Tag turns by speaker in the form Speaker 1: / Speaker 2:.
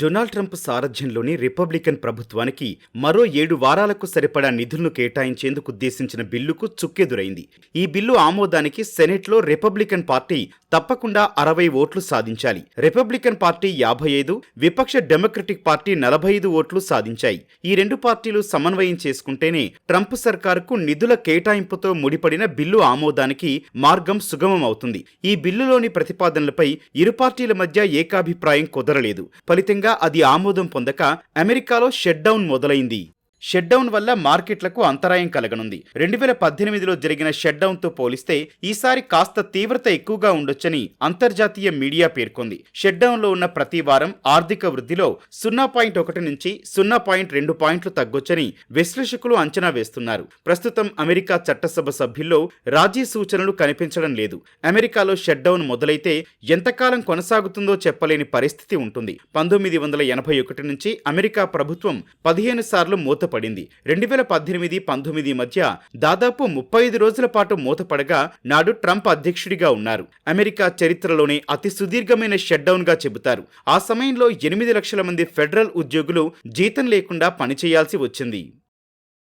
Speaker 1: Donald Trump సారథ్యంలోని Republican ప్రభుత్వానికి మరో ఏడు వారాలకు సరిపడా నిధులను కేటాయించేందుకు ఉద్దేశించిన బిల్లుకు చుక్కెదురైంది. ఈ బిల్లు ఆమోదానికి సెనెట్లో రిపబ్లికన్ పార్టీ తప్పకుండా అరవై ఓట్లు సాధించాలి. రిపబ్లికన్ పార్టీ యాభై ఐదు విపక్ష డెమోక్రటిక్ పార్టీ నలభై ఐదు ఓట్లు సాధించాయి. ఈ రెండు పార్టీలు సమన్వయం చేసుకుంటేనే ట్రంప్ సర్కారుకు నిధుల కేటాయింపుతో ముడిపడిన బిల్లు ఆమోదానికి మార్గం సుగమం అవుతుంది ఈ బిల్లులోని ప్రతిపాదనలపై ఇరు పార్టీల మధ్య ఏకాభిప్రాయం కుదరలేదు. ఫలితంగా అది ఆమోదం పొందక అమెరికాలో షట్ డౌన్ మొదలైంది. షట్డౌన్ వల్ల మార్కెట్లకు అంతరాయం కలగనుంది. రెండు వేల పద్దెనిమిదిలో జరిగిన షట్డౌన్తో పోలిస్తే ఈసారి కాస్త తీవ్రత ఎక్కువగా ఉండొచ్చని అంతర్జాతీయ మీడియా పేర్కొంది. షట్డౌన్లో ఉన్న ప్రతి వారం ఆర్థిక వృద్ధిలో సున్నా పాయింట్ ఒకటి నుంచి సున్నా పాయింట్ రెండు పాయింట్లు తగ్గొచ్చని విశ్లేషకులు అంచనా వేస్తున్నారు. ప్రస్తుతం అమెరికా చట్టసభ సభ్యుల్లో రాజీ సూచనలు కనిపించడం లేదు. అమెరికాలో షట్డౌన్ మొదలైతే ఎంతకాలం కొనసాగుతుందో చెప్పలేని పరిస్థితి ఉంటుంది. పంతొమ్మిది వందల ఎనభై ఒకటి నుంచి అమెరికా ప్రభుత్వం పదిహేను సార్లు మూతపడింది రెండు వేల పద్దెనిమిది పంతొమ్మిది మధ్య దాదాపు ముప్పై ఐదు రోజుల పాటు మూతపడగా నాడు ట్రంప్ అధ్యక్షుడిగా ఉన్నారు. అమెరికా చరిత్రలోనే అతి సుదీర్ఘమైన షట్గా చెబుతారు. ఆ సమయంలో ఎనిమిది లక్షల మంది ఫెడరల్ ఉద్యోగులు జీతం లేకుండా పనిచేయాల్సి వచ్చింది.